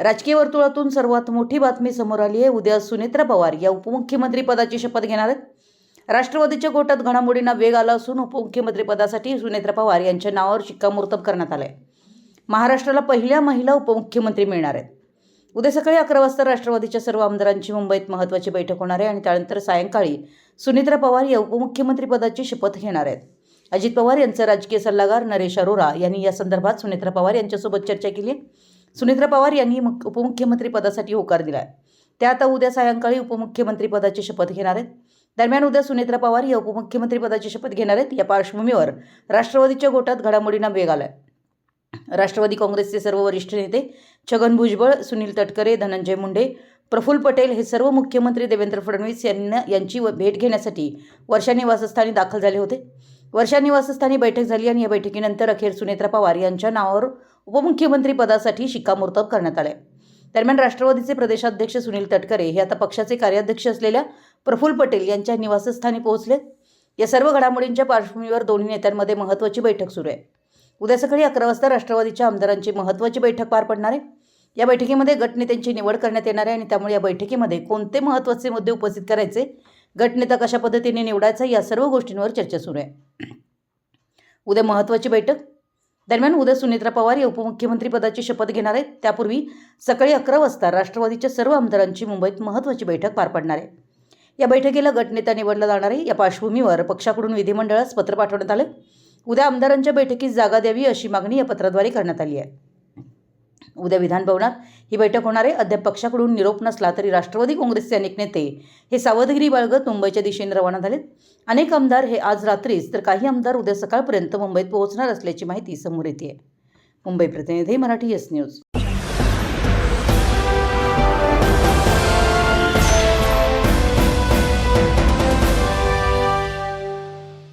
राजकीय वर्तुळातून सर्वात मोठी बातमी समोर आली आहे. उद्या सुनेत्रा पवार या उपमुख्यमंत्री पदाची शपथ घेणार आहेत. राष्ट्रवादीच्या गोटात घडामोडींना वेग आला असून उपमुख्यमंत्रीपदासाठी सुनेत्रा पवार यांच्या नावावर शिक्कामोर्तब करण्यात आलं आहे महाराष्ट्राला पहिल्या महिला उपमुख्यमंत्री मिळणार आहेत. उद्या सकाळी अकरा वाजता राष्ट्रवादीच्या सर्व आमदारांची मुंबईत महत्त्वाची बैठक होणार आहे आणि त्यानंतर सायंकाळी सुनेत्रा पवार या उपमुख्यमंत्री पदाची शपथ घेणार आहेत. अजित पवार यांचे राजकीय सल्लागार नरेश अरोरा यांनी या संदर्भात सुनेत्रा पवार यांच्यासोबत चर्चा केली आहे. सुनेत्रा पवार यांनी मुख- उपमुख्यमंत्री पदासाठी होकार दिला आहे त्या आता उद्या सायंकाळी उपमुख्यमंत्री पदाची शपथ घेणार आहेत. दरम्यान उद्या सुनेत्रा पवार या उपमुख्यमंत्री पदाची शपथ घेणार आहेत. या पार्श्वभूमीवर राष्ट्रवादीच्या गोटात घडामोडींना वेग आलाय. राष्ट्रवादी काँग्रेसचे सर्व वरिष्ठ नेते छगन भुजबळ सुनील तटकरे धनंजय मुंडे प्रफुल्ल पटेल हे सर्व मुख्यमंत्री देवेंद्र फडणवीस यांना यांची व- भेट घेण्यासाठी वर्षा निवासस्थानी दाखल झाले होते. वर्षा निवासस्थानी बैठक झाली आणि या बैठकीनंतर अखेर सुनेत्रा पवार यांच्या नावावर उपमुख्यमंत्री पदासाठी शिक्कामोर्तब करण्यात आले दरम्यान राष्ट्रवादीचे प्रदेशाध्यक्ष सुनील तटकरे हे आता पक्षाचे कार्याध्यक्ष असलेल्या प्रफुल्ल पटेल यांच्या निवासस्थानी पोहोचले या सर्व घडामोडींच्या पार्श्वभूमीवर दोन्ही नेत्यांमध्ये महत्त्वाची बैठक सुरू आहे. उद्या सकाळी अकरा वाजता राष्ट्रवादीच्या आमदारांची महत्त्वाची बैठक पार पडणार आहे. या बैठकीमध्ये गटनेत्यांची निवड करण्यात येणार आहे आणि त्यामुळे या बैठकीमध्ये कोणते महत्त्वाचे मुद्दे उपस्थित करायचे गटनेता कशा पद्धतीने निवडायचा या सर्व गोष्टींवर चर्चा सुरू आहे. उद्या महत्त्वाची बैठक. दरम्यान उद्या सुनेत्रा पवार या उपमुख्यमंत्रीपदाची शपथ घेणार आहेत. त्यापूर्वी सकाळी अकरा वाजता राष्ट्रवादीच्या सर्व आमदारांची मुंबईत महत्त्वाची बैठक पार पडणार आहे. या बैठकीला गटनेता निवडला जाणार आहे. या पार्श्वभूमीवर पक्षाकडून विधिमंडळास पत्र पाठवण्यात आलं. उद्या आमदारांच्या बैठकीत जागा द्यावी अशी मागणी या पत्राद्वारे करण्यात आली आहे. उद्या विधानभवनात ही बैठक होणार आहे. अद्याप पक्षाकडून निरोप नसला तरी राष्ट्रवादी काँग्रेसचे अनेक नेते हे सावधगिरी बाळगत मुंबईच्या दिशेने रवाना झालेत. अनेक आमदार हे आज रात्रीच तर काही आमदार उद्या सकाळपर्यंत मुंबईत पोहोचणार असल्याची माहिती समोर येते मुंबई प्रतिनिधी मराठी एस न्यूज.